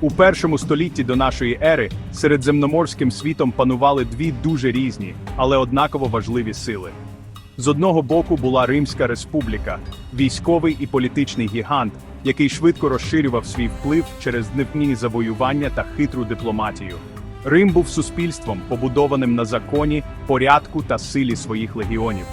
У першому столітті до нашої ери середземноморським світом панували дві дуже різні, але однаково важливі сили. З одного боку була Римська республіка, військовий і політичний гігант, який швидко розширював свій вплив через дневні завоювання та хитру дипломатію. Рим був суспільством, побудованим на законі, порядку та силі своїх легіонів.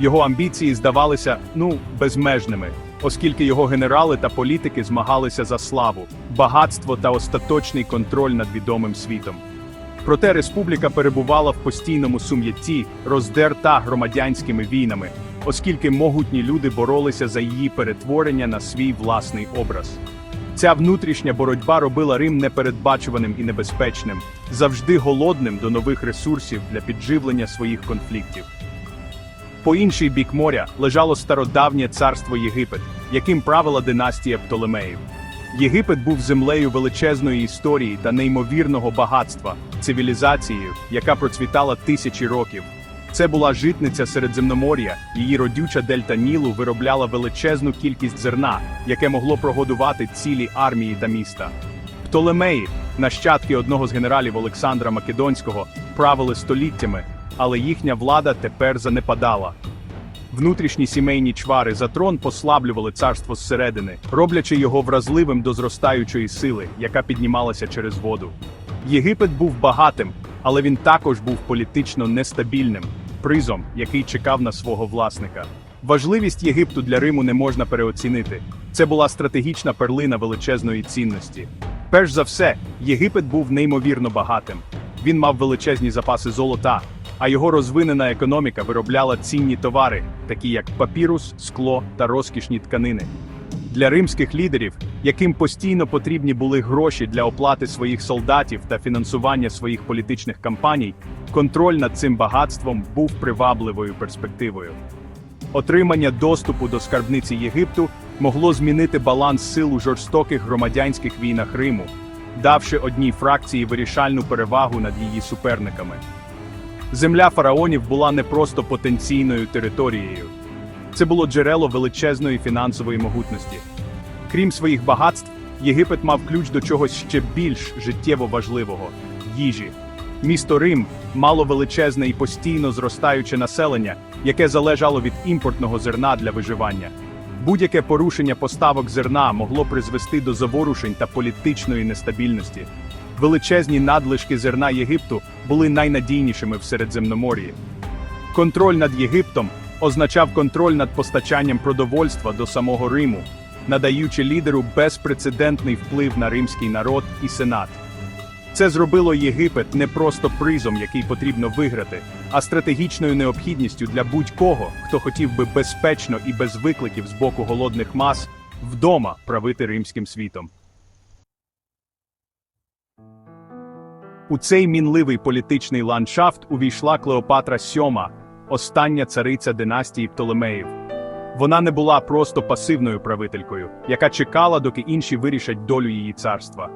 Його амбіції здавалися, ну, безмежними, оскільки його генерали та політики змагалися за славу, багатство та остаточний контроль над відомим світом. Проте республіка перебувала в постійному сум'ятті, роздерта громадянськими війнами, оскільки могутні люди боролися за її перетворення на свій власний образ. Ця внутрішня боротьба робила Рим непередбачуваним і небезпечним, завжди голодним до нових ресурсів для підживлення своїх конфліктів. По інший бік моря лежало стародавнє царство Єгипет, яким правила династія Птолемеїв. Єгипет був землею величезної історії та неймовірного багатства, цивілізацією, яка процвітала тисячі років. Це була житниця Середземномор'я, її родюча дельта Нілу виробляла величезну кількість зерна, яке могло прогодувати цілі армії та міста. Птолемеї, нащадки одного з генералів Олександра Македонського, правили століттями, але їхня влада тепер занепадала. Внутрішні сімейні чвари за трон послаблювали царство зсередини, роблячи його вразливим до зростаючої сили, яка піднімалася через воду. Єгипет був багатим, але він також був політично нестабільним, призом, який чекав на свого власника. Важливість Єгипту для Риму не можна переоцінити. Це була стратегічна перлина величезної цінності. Перш за все, Єгипет був неймовірно багатим. Він мав величезні запаси золота, а його розвинена економіка виробляла цінні товари, такі як папірус, скло та розкішні тканини. Для римських лідерів, яким постійно потрібні були гроші для оплати своїх солдатів та фінансування своїх політичних кампаній, контроль над цим багатством був привабливою перспективою. Отримання доступу до скарбниці Єгипту могло змінити баланс сил у жорстоких громадянських війнах Риму, давши одній фракції вирішальну перевагу над її суперниками. Земля фараонів була не просто потенційною територією. Це було джерело величезної фінансової могутності. Крім своїх багатств, Єгипет мав ключ до чогось ще більш життєво важливого їжі. Місто Рим мало величезне і постійно зростаюче населення, яке залежало від імпортного зерна для виживання. Будь-яке порушення поставок зерна могло призвести до заворушень та політичної нестабільності. Величезні надлишки зерна Єгипту були найнадійнішими в Середземномор'ї. Контроль над Єгиптом означав контроль над постачанням продовольства до самого Риму, надаючи лідеру безпрецедентний вплив на римський народ і сенат. Це зробило Єгипет не просто призом, який потрібно виграти, а стратегічною необхідністю для будь-кого, хто хотів би безпечно і без викликів з боку голодних мас вдома правити римським світом. У цей мінливий політичний ландшафт увійшла Клеопатра VII, остання цариця династії Птолемеїв. Вона не була просто пасивною правителькою, яка чекала, доки інші вирішать долю її царства.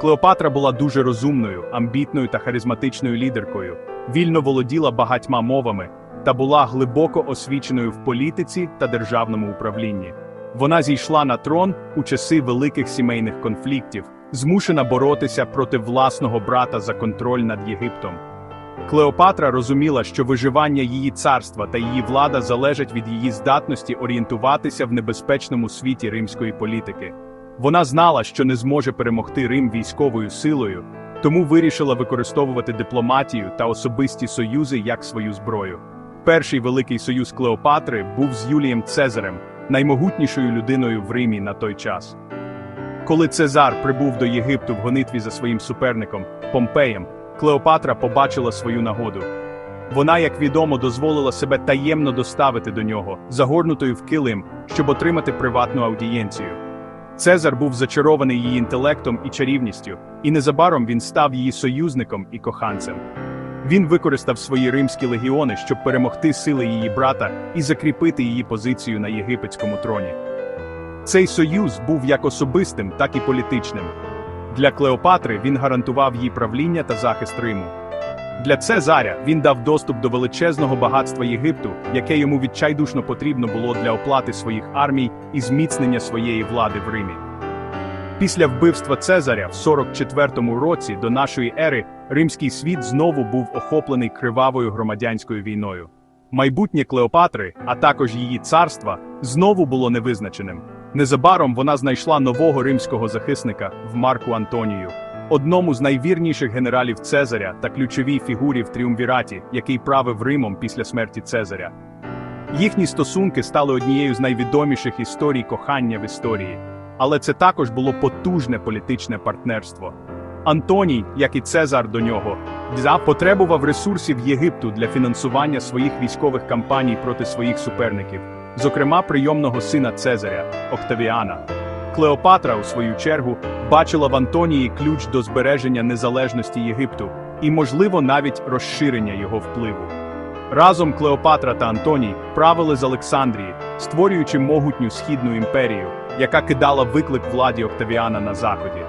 Клеопатра була дуже розумною, амбітною та харизматичною лідеркою, вільно володіла багатьма мовами та була глибоко освіченою в політиці та державному управлінні. Вона зійшла на трон у часи великих сімейних конфліктів, змушена боротися проти власного брата за контроль над Єгиптом. Клеопатра розуміла, що виживання її царства та її влада залежать від її здатності орієнтуватися в небезпечному світі римської політики. Вона знала, що не зможе перемогти Рим військовою силою, тому вирішила використовувати дипломатію та особисті союзи як свою зброю. Перший великий союз Клеопатри був з Юлієм Цезарем, наймогутнішою людиною в Римі на той час. Коли Цезар прибув до Єгипту в гонитві за своїм суперником Помпеєм, Клеопатра побачила свою нагоду. Вона, як відомо, дозволила себе таємно доставити до нього, загорнутою в килим, щоб отримати приватну аудієнцію. Цезар був зачарований її інтелектом і чарівністю, і незабаром він став її союзником і коханцем. Він використав свої римські легіони, щоб перемогти сили її брата і закріпити її позицію на єгипетському троні. Цей союз був як особистим, так і політичним. Для Клеопатри він гарантував їй правління та захист Риму. Для Цезаря він дав доступ до величезного багатства Єгипту, яке йому відчайдушно потрібно було для оплати своїх армій і зміцнення своєї влади в Римі. Після вбивства Цезаря в 44-му році до нашої ери римський світ знову був охоплений кривавою громадянською війною. Майбутнє Клеопатри, а також її царства, знову було невизначеним. Незабаром вона знайшла нового римського захисника в Марку Антонію, одному з найвірніших генералів Цезаря та ключовій фігурі в тріумвіраті, який правив Римом після смерті Цезаря. Їхні стосунки стали однією з найвідоміших історій кохання в історії, але це також було потужне політичне партнерство. Антоній, як і Цезар до нього, потребував ресурсів Єгипту для фінансування своїх військових кампаній проти своїх суперників, зокрема прийомного сина Цезаря Октавіана. Клеопатра, у свою чергу, бачила в Антонії ключ до збереження незалежності Єгипту і, можливо, навіть розширення його впливу. Разом Клеопатра та Антоній правили з Олександрії, створюючи могутню східну імперію, яка кидала виклик владі Октавіана на заході.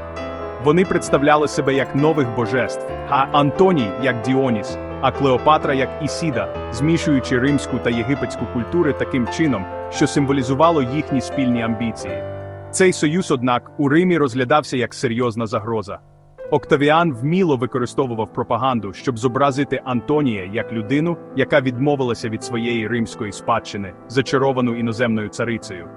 Вони представляли себе як нових божеств, а Антоній як Діоніс, а Клеопатра як Ісіда, змішуючи римську та єгипетську культури таким чином, що символізувало їхні спільні амбіції. Цей союз, однак, у Римі розглядався як серйозна загроза. Октавіан вміло використовував пропаганду, щоб зобразити Антонія як людину, яка відмовилася від своєї римської спадщини, зачаровану іноземною царицею.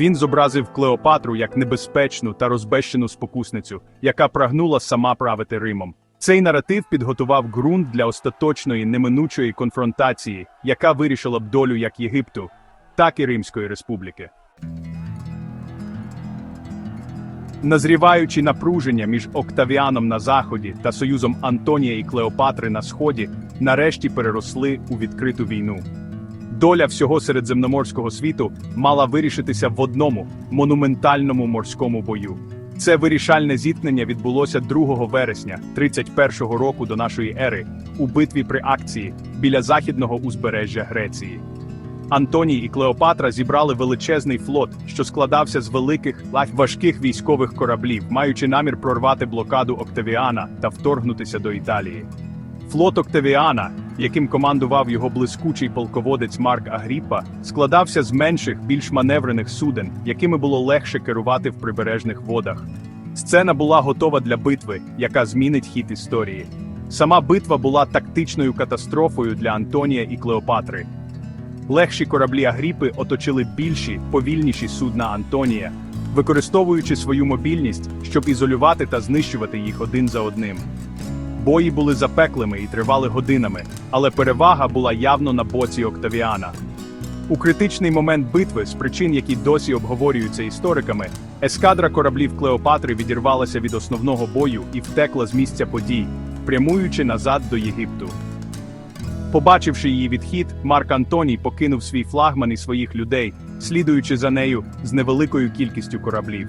Він зобразив Клеопатру як небезпечну та розбещену спокусницю, яка прагнула сама правити Римом. Цей наратив підготував ґрунт для остаточної неминучої конфронтації, яка вирішила б долю як Єгипту, так і Римської республіки. Назріваючи напруження між Октавіаном на заході та союзом Антонія і Клеопатри на сході, нарешті переросли у відкриту війну. Доля всього середземноморського світу мала вирішитися в одному монументальному морському бою. Це вирішальне зіткнення відбулося 2 вересня 31-го року до нашої ери у битві при акції біля західного узбережжя Греції. Антоній і Клеопатра зібрали величезний флот, що складався з великих важких військових кораблів, маючи намір прорвати блокаду Октавіана та вторгнутися до Італії. Флот Октавіана, яким командував його блискучий полководець Марк Агріппа, складався з менших, більш маневрених суден, якими було легше керувати в прибережних водах. Сцена була готова для битви, яка змінить хід історії. Сама битва була тактичною катастрофою для Антонія і Клеопатри. Легші кораблі Агріпи оточили більші, повільніші судна Антонія, використовуючи свою мобільність, щоб ізолювати та знищувати їх один за одним. Бої були запеклими і тривали годинами, але перевага була явно на боці Октавіана. У критичний момент битви, з причин, які досі обговорюються істориками, ескадра кораблів Клеопатри відірвалася від основного бою і втекла з місця подій, прямуючи назад до Єгипту. Побачивши її відхід, Марк Антоній покинув свій флагман і своїх людей, слідуючи за нею з невеликою кількістю кораблів.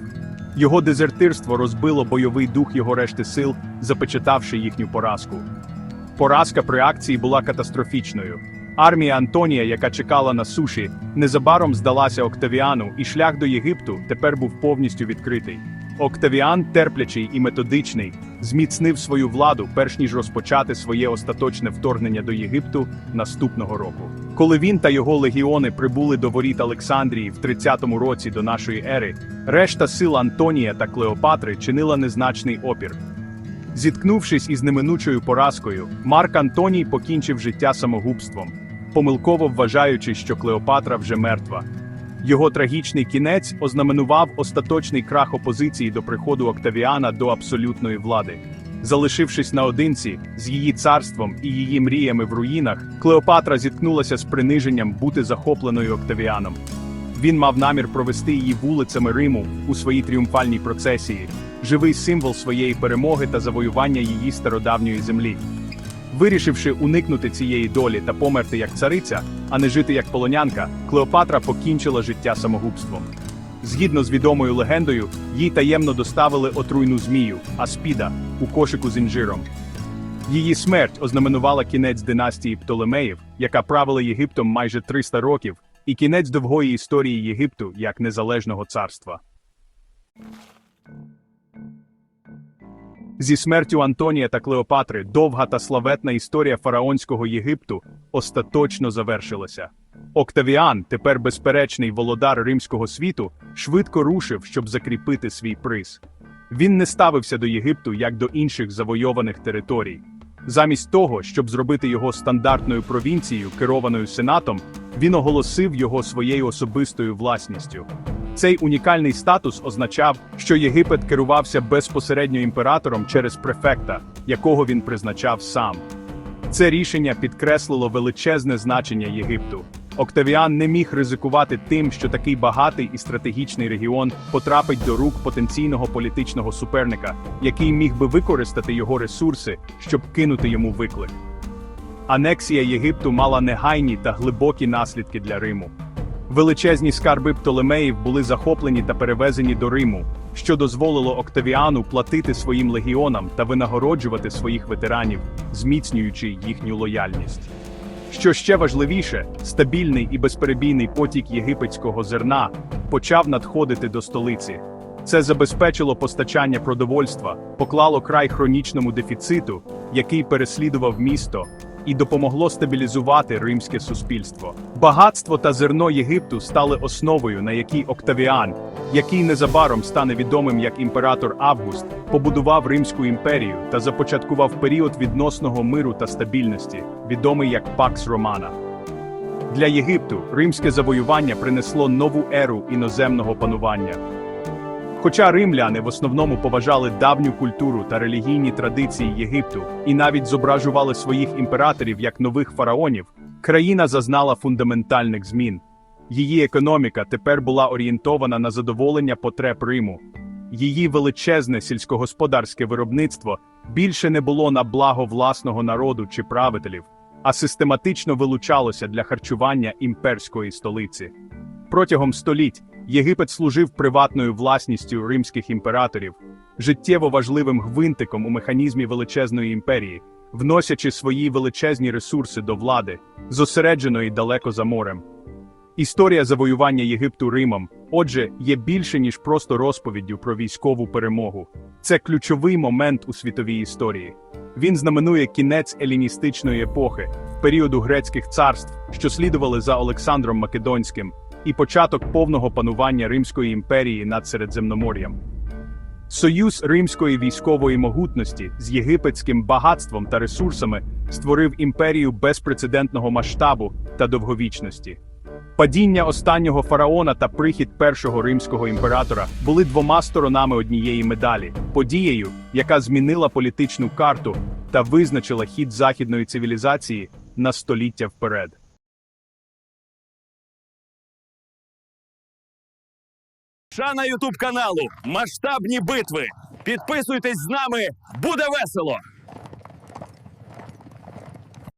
Його дезертирство розбило бойовий дух його решти сил, запечатавши їхню поразку. Поразка при акції була катастрофічною. Армія Антонія, яка чекала на суші, незабаром здалася Октавіану, і шлях до Єгипту тепер був повністю відкритий. Октавіан, терплячий і методичний, зміцнив свою владу, перш ніж розпочати своє остаточне вторгнення до Єгипту наступного року. Коли він та його легіони прибули до воріт Олександрії в 30-му році до нашої ери, решта сил Антонія та Клеопатри чинила незначний опір. Зіткнувшись із неминучою поразкою, Марк Антоній покінчив життя самогубством, помилково вважаючи, що Клеопатра вже мертва. Його трагічний кінець ознаменував остаточний крах опозиції до приходу Октавіана до абсолютної влади. Залишившись наодинці з її царством і її мріями в руїнах, Клеопатра зіткнулася з приниженням бути захопленою Октавіаном. Він мав намір провести її вулицями Риму у своїй тріумфальній процесії, живий символ своєї перемоги та завоювання її стародавньої землі. Вирішивши уникнути цієї долі та померти як цариця, а не жити як полонянка, Клеопатра покінчила життя самогубством. Згідно з відомою легендою, їй таємно доставили отруйну змію Аспіда у кошику з інжиром. Її смерть ознаменувала кінець династії Птолемеїв, яка правила Єгиптом майже 300 років, і кінець довгої історії Єгипту як незалежного царства. Зі смертю Антонія та Клеопатри довга та славетна історія фараонського Єгипту остаточно завершилася. Октавіан, тепер безперечний володар римського світу, швидко рушив, щоб закріпити свій приз. Він не ставився до Єгипту як до інших завойованих територій. Замість того, щоб зробити його стандартною провінцією, керованою сенатом, він оголосив його своєю особистою власністю. Цей унікальний статус означав, що Єгипет керувався безпосередньо імператором через префекта, якого він призначав сам. Це рішення підкреслило величезне значення Єгипту. Октавіан не міг ризикувати тим, що такий багатий і стратегічний регіон потрапить до рук потенційного політичного суперника, який міг би використати його ресурси, щоб кинути йому виклик. Анексія Єгипту мала негайні та глибокі наслідки для Риму. Величезні скарби Птолемеїв були захоплені та перевезені до Риму, що дозволило Октавіану платити своїм легіонам та винагороджувати своїх ветеранів, зміцнюючи їхню лояльність. Що ще важливіше, стабільний і безперебійний потік єгипетського зерна почав надходити до столиці. Це забезпечило постачання продовольства, поклало край хронічному дефіциту, який переслідував місто, і допомогло стабілізувати римське суспільство. Багатство та зерно Єгипту стали основою, на якій Октавіан, який незабаром стане відомим як імператор Август, побудував Римську імперію та започаткував період відносного миру та стабільності, відомий як Пакс Романа. Для Єгипту римське завоювання принесло нову еру іноземного панування. Хоча римляни в основному поважали давню культуру та релігійні традиції Єгипту і навіть зображували своїх імператорів як нових фараонів, країна зазнала фундаментальних змін. Її економіка тепер була орієнтована на задоволення потреб Риму. Її величезне сільськогосподарське виробництво більше не було на благо власного народу чи правителів, а систематично вилучалося для харчування імперської столиці. Протягом століть Єгипет служив приватною власністю римських імператорів, життєво важливим гвинтиком у механізмі величезної імперії, вносячи свої величезні ресурси до влади, зосередженої далеко за морем. Історія завоювання Єгипту Римом, отже, є більше ніж просто розповіддю про військову перемогу. Це ключовий момент у світовій історії. Він знаменує кінець еліністичної епохи, періоду грецьких царств, що слідували за Олександром Македонським, і початок повного панування Римської імперії над Середземномор'ям. Союз римської військової могутності з єгипетським багатством та ресурсами створив імперію безпрецедентного масштабу та довговічності. Падіння останнього фараона та прихід першого римського імператора були двома сторонами однієї медалі, подією, яка змінила політичну карту та визначила хід західної цивілізації на століття вперед. Шана Ютуб каналу, масштабні битви. Підписуйтесь з нами, буде весело!